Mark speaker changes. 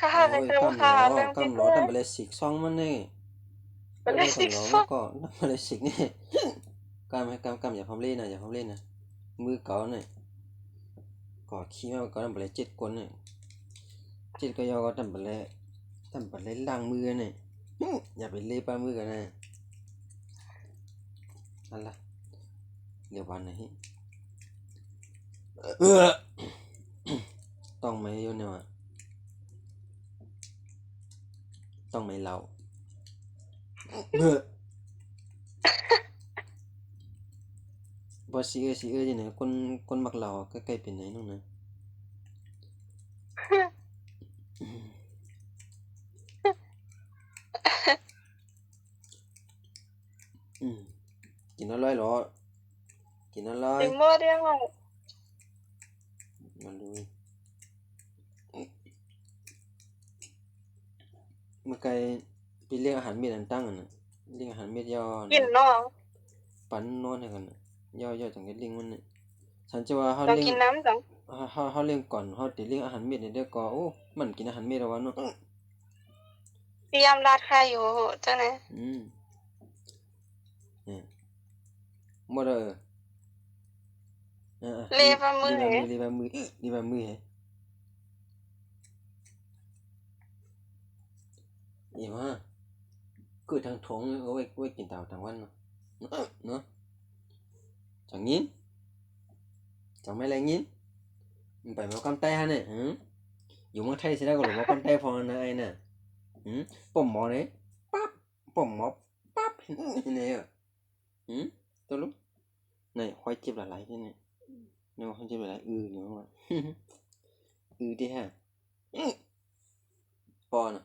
Speaker 1: ค่ะ
Speaker 2: โอ้
Speaker 1: ใน
Speaker 2: ย
Speaker 1: เครื่อง
Speaker 2: กำ
Speaker 1: ค่ะ
Speaker 2: ล้อ
Speaker 1: เรื่อง
Speaker 2: กำ
Speaker 1: ที่
Speaker 2: ล้อ
Speaker 1: เพื่อ
Speaker 2: ทำไปเลยสิกซองมันนี่
Speaker 1: ไปเลยสิกซอง
Speaker 2: ก็ทำไปเลยสิกนี่กำให้กำกำอย่าพร้อมเล่นนะอย่าพร้อมเล่นนะมือเก่าเนี่ยกอดขี้มาก็ทำไปเลยเจ็ดคนเนี่ยเจ็ดก็ยอก็ทำไปเลยทำไปเลยล้างมือเนี่ยอย่าไปเล่ป้ามือกันนะนั่นละเดี๋ยววันไหนเออต้องไหมโยนเนี่ยวะ ต้องไหมเราเออบอสีเออสีเออจังไหนคนคนมักเราก็ใกล้เป็นไหนนู่นนะอืมกินอร่อยเหรอกินอร่อย
Speaker 1: ถึงหมดยังอะ
Speaker 2: มาดู มื่อไกลไปเรียกอาหารเม็ดอันตั้งอะนะเรียกอาหารเม็ดย่อนะ
Speaker 1: กินเนาะ
Speaker 2: ปั้นนอนให้กันน่ะย่อย่อจังก็เลี้ยงมันน่ะฉันจะว่าเขา
Speaker 1: ต้อง
Speaker 2: เลี้ยง
Speaker 1: กินน้ำจัง
Speaker 2: เขาเขาเขาเลี้ยงก่อนเขาติเลี้ยงอาหารเม็ดเนี่ยเดี๋ยวก็โอ้มันกินอาหารเม็ดแล้ววะเนาะ
Speaker 1: พยายามราดค่าอยู่จังไหน
Speaker 2: อืมเนี่ยหมดเอออะๆ
Speaker 1: เละปลามือ
Speaker 2: เละ
Speaker 1: เหรอ
Speaker 2: เละปลามือเละปลามือเหร อเอี่ยมฮะคือทางถงเอาไว้ไว้กินเต่าทางวันเนาะเนาะจังงี้จังไม่ไรงี้มันไปมากำไตฮะเนี่ยหืมอยู่เมืองไทยสิได้ก็หลงมากำไตพอนะไอ้น่ะหืมผมหมอเนี่ยปั๊บผมหมอปั๊บเนี่ยหืมตัวลูกนี่ค่อยจิบละลายที่นี่เนี่ยค่อยจิบละลายอือเนี่ยว่าอือที่ฮะปอน่ะ